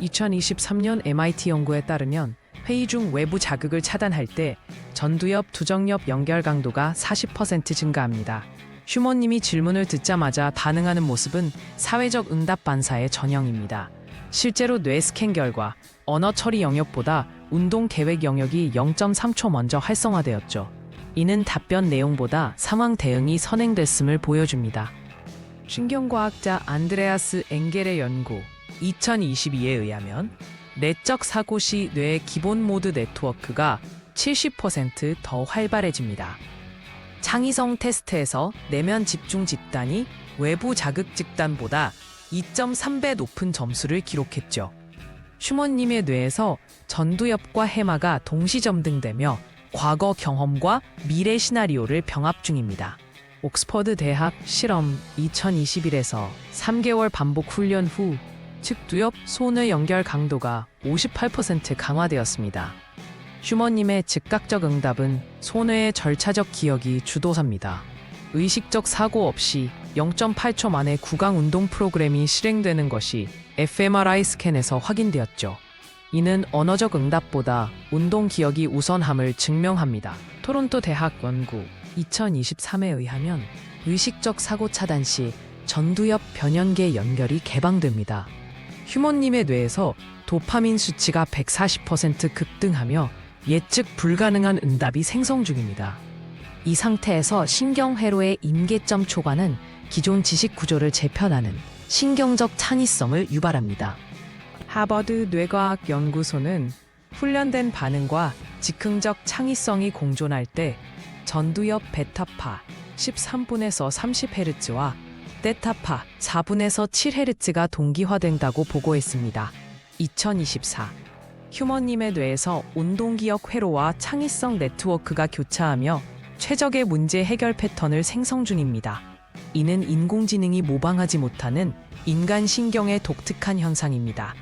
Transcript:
2023년 MIT 연구에 따르면 회의 중 외부 자극을 차단할 때 전두엽, 두정엽 연결 강도가 40% 증가합니다. 휴머님이 질문을 듣자마자 반응하는 모습은 사회적 응답 반사의 전형입니다. 실제로 뇌 스캔 결과 언어 처리 영역보다 운동 계획 영역이 0.3초 먼저 활성화되었죠. 이는 답변 내용보다 상황 대응이 선행됐음을 보여줍니다. 신경과학자 안드레아스 엥겔의 연구 2022에 의하면 내적 사고 시 뇌의 기본 모드 네트워크가 70%더 활발해집니다. 창의성 테스트에서 내면 집중 집단이 외부 자극 집단보다 2.3배 높은 점수를 기록했죠. 슈먼님의 뇌에서 전두엽과 해마가 동시 점등되며 과거 경험과 미래 시나리오를 병합 중입니다. 옥스퍼드 대학 실험 2021에서 3개월 반복 훈련 후 측두엽 손의 연결 강도가 58% 강화되었습니다. 슈머님의 즉각적 응답은 손해의 절차적 기억이 주도사입니다. 의식적 사고 없이 0.8초 만에 구강 운동 프로그램이 실행되는 것이 fMRI 스캔에서 확인되었죠. 이는 언어적 응답보다 운동 기억이 우선함을 증명합니다. 토론토 대학 연구 2023에 의하면 의식적 사고 차단 시 전두엽 변연계 연결이 개방됩니다. 휴먼님의 뇌에서 도파민 수치가 140% 급등하며 예측 불가능한 응답이 생성 중입니다. 이 상태에서 신경회로의 임계점 초과는 기존 지식 구조를 재편하는 신경적 창의성을 유발합니다. 하버드 뇌과학 연구소는 훈련된 반응과 즉흥적 창의성이 공존할 때 전두엽 베타파 13분에서 30Hz와 테타파 4분에서 7Hz가 동기화된다고 보고했습니다. 2024 휴머님의 뇌에서 운동기억 회로와 창의성 네트워크가 교차하며 최적의 문제 해결 패턴을 생성 중입니다. 이는 인공지능이 모방하지 못하는 인간 신경의 독특한 현상입니다.